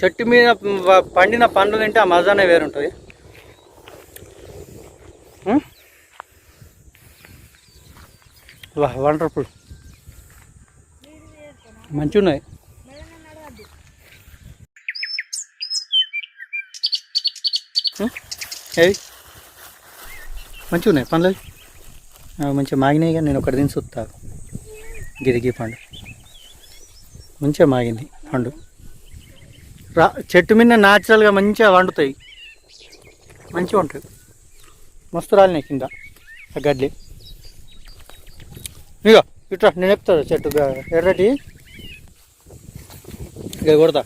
చెట్టు మీద పండిన పండ్లు తింటే ఆ మజానే వేరుంటుంది వా వండర్ఫుల్. మంచిగా ఉన్నాయి ఏవి? మంచిగా ఉన్నాయి పండ్లు మంచిగా మాగినాయి కానీ నేను ఒకటి తిని చూస్తాను గిరిగి పండు. మంచిగా మాగింది పండు. రా చెట్టు మీద న్యాచురల్గా మంచిగా వండుతాయి. మంచిగా ఉంటాయి. మస్తు రాలినాయి కింద ఆ గడ్డి. ఇగో ఇట్లా నేను చెప్తాను చెట్టు ఎర్రటి. ఇక కొడతా.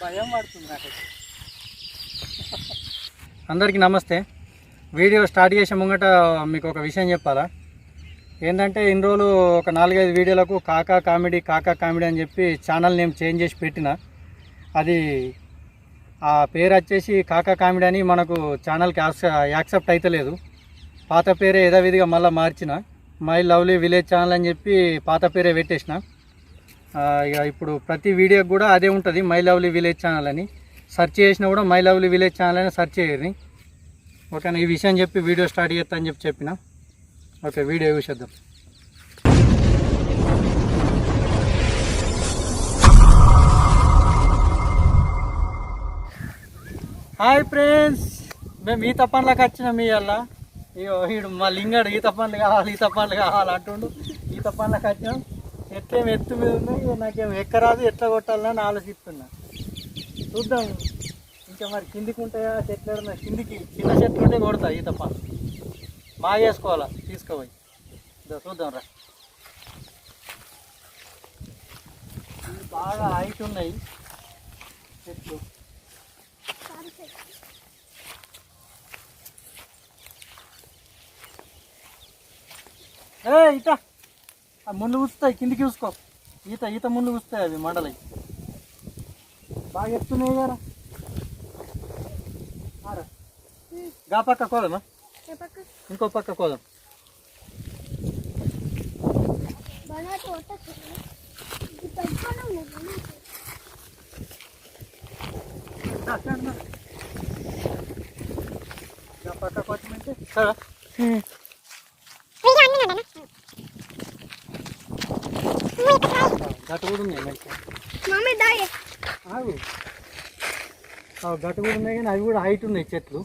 భయం పడుతుంది నాకు అందరికీ నమస్తే. వీడియో స్టార్ట్ చేసే ముంగట మీకు ఒక విషయం చెప్పాలా? ఏంటంటే ఇన్ని రోజులు ఒక నాలుగైదు వీడియోలకు కాకా కామెడీ కాకా కామెడీ అని చెప్పి ఛానల్ నేమ్ చేంజ్ చేసి పెట్టిన. అది ఆ పేరు వచ్చేసి కాకా కామెడీ అని మనకు ఛానల్కి యాక్సెప్ట్ అవుతలేదు పాత పేరే యథావిధిగా మళ్ళీ మార్చిన. మై లవ్లీ విలేజ్ ఛానల్ అని చెప్పి పాత పేరే పెట్టేసిన. ఇక ఇప్పుడు ప్రతి వీడియోకి కూడా అదే ఉంటుంది మై లవ్లీ విలేజ్ ఛానల్ అని. సెర్చ్ చేసినా కూడా మై లవ్లీ విలేజ్ ఛానల్ అని సెర్చ్ చేయరు ఓకేనా ఈ విషయం చెప్పి వీడియో స్టార్ట్ చేస్తా అని చెప్పి చెప్పిన. ఓకే వీడియో చూసేద్దాం హాయ్ ఫ్రెండ్స్ మేము ఈత పండ్లకు వచ్చినాం మీ వల్ల ఇగో వీడు మా లింగడు ఈత పండ్లు కావాలి ఈత పండ్లు కావాలి అంటుండు. ఈత పండ్లకు వచ్చినాం. ఎట్లేం ఎత్తు మీద ఉన్నాయి ఇక నాకేం ఎక్కరాదు ఎట్లా కొట్టాలని ఆలోచిస్తున్నా. చూద్దాం. ఇంకా మరి కిందికి ఉంటాయా చెట్లు కిందికి చిన్న చెట్లు ఉంటే కొడతా ఈత పండ్లు. బాగా వేసుకోవాలా ఇదో చూద్దాం రా. ఇవి బాగా హైట్ ఉన్నాయి. చెట్లు. ఏ ఇట ముందు కూస్తాయి కిందికి చూసుకో ఈత ఈత ముందు కూస్తాయి అవి మండలై. బాగా ఎత్తున్నాయి కదా. ఆరా. గా పక్క కోదమా ఇంకో పక్క కోదాం. పక్క కోచమంటే సరే గట్టు కూడా ఉన్నాయి మంచిగా. గట్టు కూడా ఉన్నాయి కానీ అవి కూడా హైట్ ఉన్నాయి చెట్లు.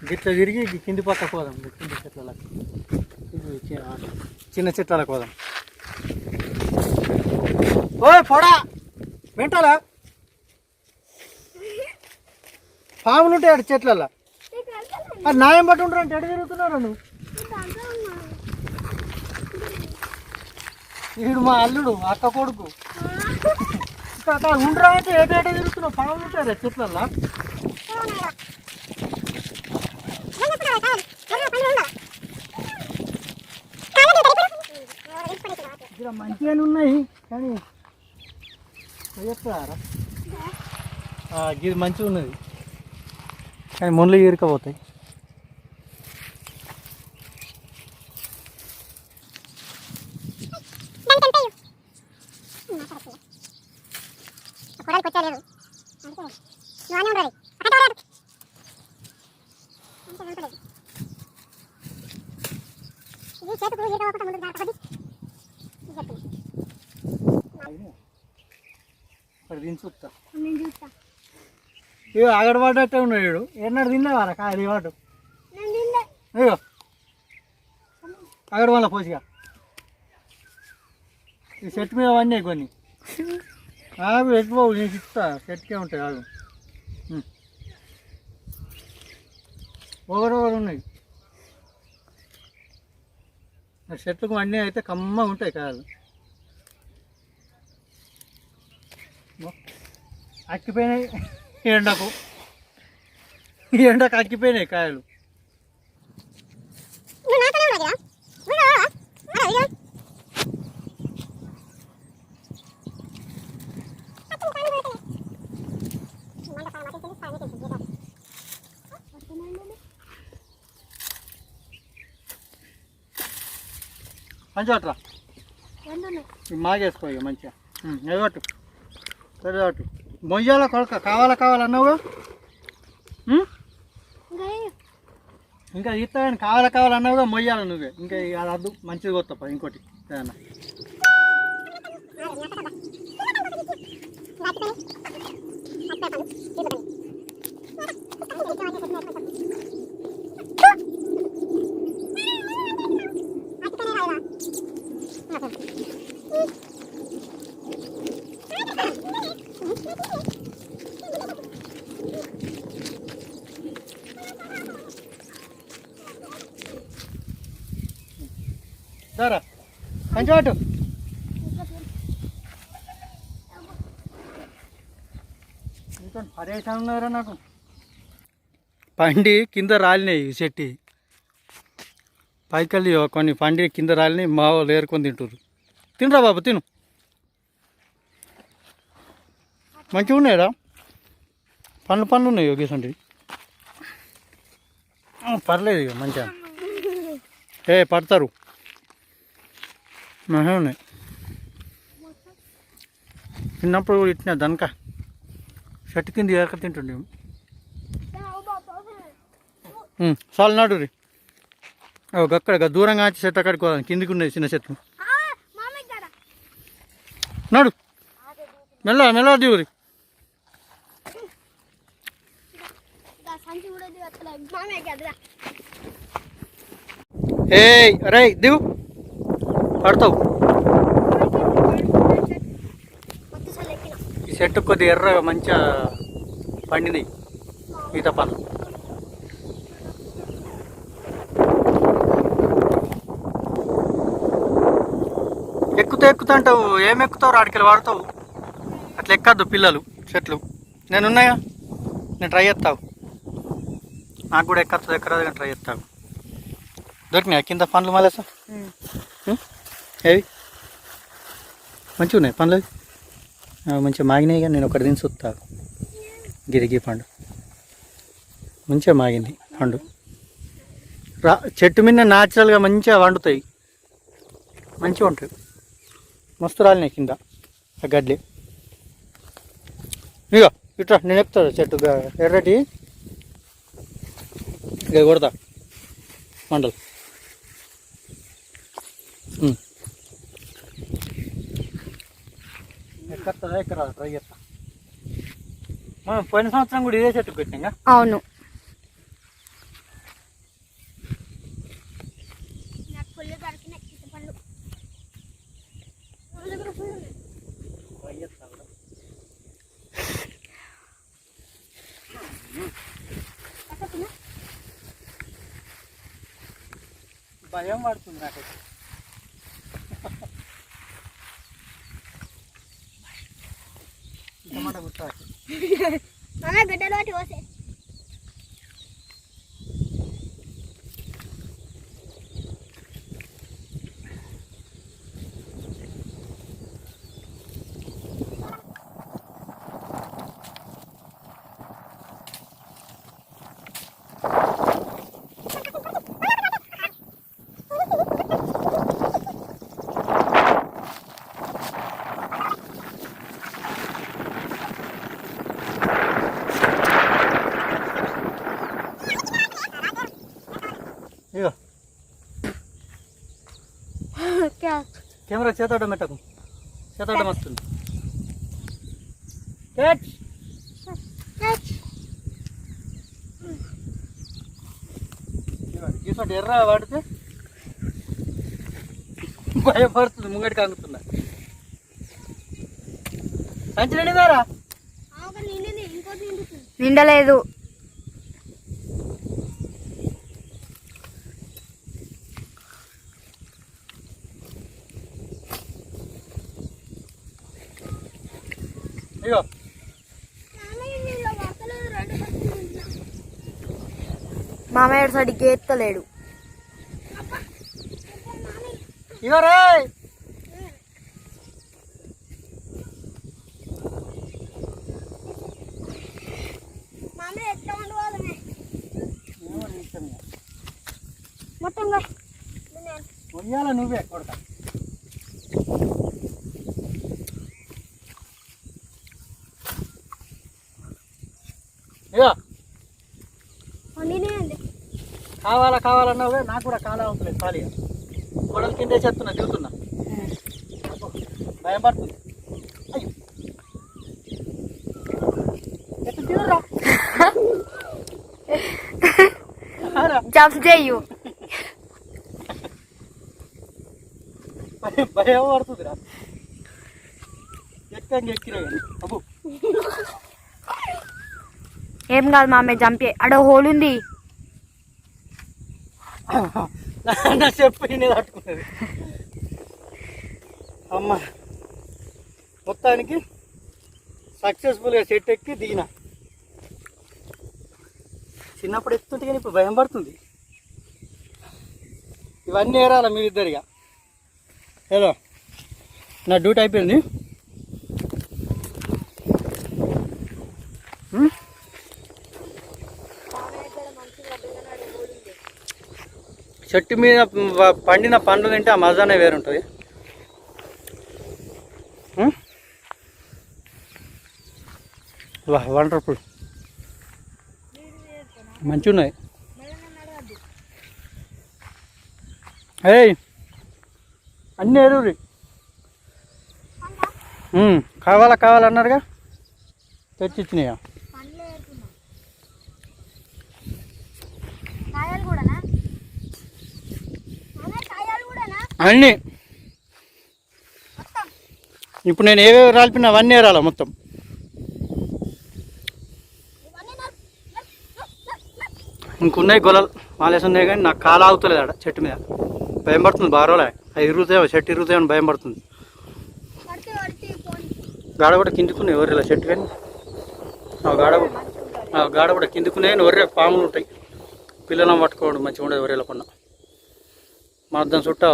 గిట్ల తిరిగి కింది పక్క పోదాం. కింది చెట్లకు చిన్న చెట్లకు పోదాం. ఓయ్ పొడా! వింటారా పాములు ఉంటాయి అటు చెట్లలో అది నాయం పట్టు ఉంటారు అంటే ఎటు తిరుగుతున్నారు నువ్వు? వీడు మా అల్లుడు అక్క కొడుకు. ఉండరా అంటే ఏట ఏట తిరుగుతున్నావు? పాములు ఉంటాయి చెట్లల్లో ఇక్కడ మంచిగానే ఉన్నాయి కానీ చెప్తారా ఇది మంచిగా ఉన్నది. కానీ ముళ్ళు ఇరుకపోతాయి ఇక్కడ దీని చూస్తా. ఇక అగడపడ్డట్టే ఉన్నాడు వీడు. ఎన్నడు తిన్నావారా ఇవాడు అయ్యో అగడ వల్ల పోసిగా. ఈ చెట్టు మీద అవన్నీ కొన్ని. ఆగు ఎక్కువ నీకు ఇస్తా. చెట్టుకే ఉంటాయి ఆగు. ఉం. ఒకరు ఒకరు ఉన్నాయి. ఆ చెట్లకు అన్నీ అయితే కమ్మ ఉంటాయి కాయలు. అక్కిపోయినాయి. ఎండకు. ఈ ఎండకు అక్కిపోయినాయి కాయలు. రెండు ఉన్నాయి. మాగేసుకో ఇక మంచిగా. ఎగొట్టు పెద్దగొట్టు మొయ్యాల కొడక కావాలా కావాలన్నావుగా ఇంకా ఏ? కావాలా కావాలన్నావు కానీ కావాలా కావాలన్నావుగా నువ్వే ఇంకా ఇక అది అద్దు మంచిది కొత్తప్ప ఇంకోటి ఏదన్నా Thank you. ఇంకా పరేషాన్ ఉన్నారా నాకు. పండి కింద రాలినాయి చెట్టి. పైకెళ్ళి కొన్ని పండి కింద రాలినాయి మా వాళ్ళు ఏరుకొని తింటారు తినరా బాబు తిను. మంచిగా ఉన్నాయరా. పండ్లు పండ్లు ఉన్నాయి యోగేశండి పర్లేదు ఇక మంచిగా. ఏ పడతారు. మంచిగా ఉన్నాయి. చిన్నప్పుడు కూడా ఇట్టిన దనక చెట్టు కింద ఏరక తింటుండే. చాలు నాడు రీ. అక్కడ దూరంగా వచ్చి చెట్టు అక్కడికి పోదాం. కిందికి ఉన్నాయి చిన్న చెట్లు. నాడు. మెల్ల మెల్ల దిగురి ఇంకా సంచి కూడా దిగట్లేదు. మామయ్య కాడ రా. ఏ రే దిగు. పడతావు ఈ చెట్టు కొద్దిగా ఎర్రగా మంచిగా పండినాయి ఈత పనులు. ఎక్కుతూ ఎక్కుతా అంటావు. ఏం ఎక్కుతావు? రాడికెళ్ళి వాడతావు. అట్లా ఎక్కద్దు పిల్లలు చెట్లు. నేను ఉన్నాయా నేను ట్రై చేస్తావు నాకు కూడా ఎక్కచ్చు ఎక్కరాదు ట్రై చేస్తావు దొరికినాయి? కింద పండ్లు మళ్ళీ సార్? ఏవి? మంచిగా ఉన్నాయి పండ్లు మంచిగా మాగినాయి కానీ నేను ఒకటి తిని చూస్తా. గిరిగి పండు. మంచిగా మాగింది పండు. రా చెట్టు మీద న్యాచురల్గా మంచిగా వండుతాయి. మంచిగా ఉంటాయి. మస్తు రాలినాయి కింద. ఆ గడ్డి. ఇక ఇట్రా నేను ఎక్కుతా చెట్టు ఎర్రటి. ఇక కొడతా. మండలు. ఎక్కడా ఎక్కరా? ట్రై చేస్తా. మనం పోయిన సంవత్సరం కూడా ఇదే చెట్టు పెట్టినా అవును. నాకు ఫుల్ దొరికినాయి ఇటు పళ్ళు. నా దగ్గర ఫుల్ ఉన్నాయి. ట్రై చేస్తా కూడా. పక్కకున్నా? భయం పడుతుంది నాకు టమాటా గుర్తు కెమెరా చేతాడ మెట్టకు. చేతాడ వస్తుంది క్యాచ్. గీసోటి ఎర్ర వాడితే భయపడుతుంది ముంగడికి అంగుతున్నా సంచి నిండిదారా నిండలేదు. ఇగో. మామయ్య సరిగ్గా ఎత్తలేడు ఇగో రే. మొత్తంగా నువ్వే కొడక ఇక వండినే అండి కావాలా కావాలన్నావే నాకు కూడా కాలా అవుతుంది ఖాళీగా. గొడవల కిందే చెప్తున్నా దిగుతున్నా. భయం పడుతుంది. జంప్ చేయు. భయం పడుతుందిరా. ఎక్కంగా ఎక్కిరా అబ్బు. ఏం కాదు మామే జంప్ అడ హోల్ ఉంది. నా- చెప్పు నేను తట్టుకున్నది అమ్మ మొత్తానికి సక్సెస్ఫుల్గా సెట్ ఎక్కి దిగిన. చిన్నప్పుడు ఎక్కుతుంటే కానీ ఇప్పుడు భయం పడుతుంది. ఇవన్నీ ఏరాల మీరిద్దరిగా? హలో నా డ్యూటీ అయిపోయింది. చెట్టు మీద పండిన పండ్లు తింటే ఆ మజానే వేరుంటుంది వా వండర్ఫుల్ మంచిగా ఉన్నాయి ఏయ్ అన్నీ ఎరువురి కావాలా కావాలన్నారుగా తెచ్చిచ్చినాయా పండ్లు ఏరుకున్నా కాయాలు కూడానా నాన్న, కాయాలు కూడానా అన్నీ. ఇప్పుడు నేను ఏవేవి రాలిపినా అవన్నీ ఏరాల మొత్తం. ఇంకున్నాయి గొలలు మాలేసి ఉన్నాయి కానీ నాకు కాలు ఆగుతలేదు ఆడ చెట్టు మీద. భయం పడుతుంది బారోలే అది ఇరుగుతాయో చెట్టు ఇరుగుతాయని అని భయం పడుతుంది. గాడ కూడా కిందుకున్నాయి ఎవరిలా చెట్టు కానీ? ఆ గాడ కూడా- ఆ గాడ కూడా కిందుకున్నాయని ఒర్రే పాములు ఉంటాయి. పిల్లలను పట్టుకోవడం మంచిగా ఉండదు ఒర్రెల కొన్న మా అద్దం చుట్ట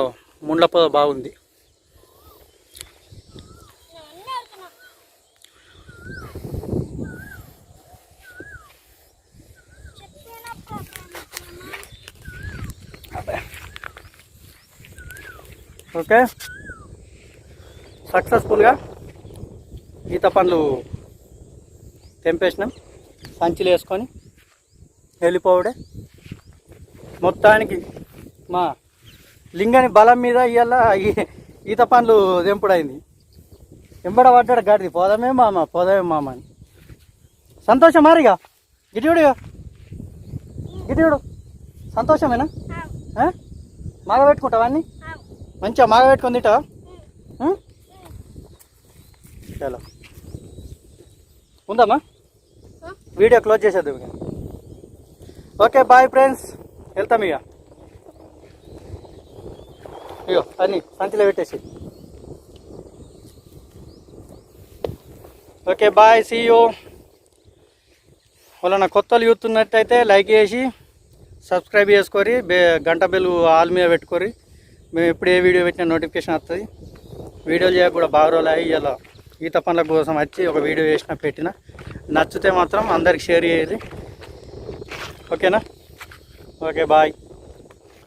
ముండ్ల పొద బాగుంది. ఓకే. సక్సెస్ఫుల్గా ఈత పండ్లు తెంపేసినాం. సంచులు వేసుకొని వెళ్ళిపోవడే. మొత్తానికి మా లింగని బలం మీద ఇవాళ ఈత పండ్లు తెంపుడైంది. ఎంబడ పడ్డాడు గాడిది. పోదామే మామ పోదామే మామ అని. సంతోషం మారిగా గిటియుడు గిటియుడు సంతోషమేనా? మాగ పెట్టుకుంటావా అన్నీ? మంచిగా మాగ పెట్టుకొని తింటావా? ఉం? చలో. ఉందమ్మా వీడియో క్లోజ్ చేసేద్దాం ఇక. Okay bye friends. వెళ్తాం ఇక. ఇగో అన్ని సంచిలో పెట్టేసి. ఓకే బాయ్ సీ యూ వాళ్ళ కొత్తలు చూస్తున్నట్టయితే లైక్ చేసి సబ్స్క్రైబ్ చేసుకొని బే గంట బెల్ ఆల్ మీద పెట్టుకొని మేము ఎప్పుడు ఏ వీడియో పెట్టినా నోటిఫికేషన్ వస్తుంది వీడియోలు చేయక కూడా బాగా రోజులు అయ్యి ఇలా ఈత పనుల కోసం వచ్చి ఒక వీడియో చేసిన పెట్టిన. నచ్చితే మాత్రం అందరికి షేర్ చేయాలి ఓకేనా? Okay bye.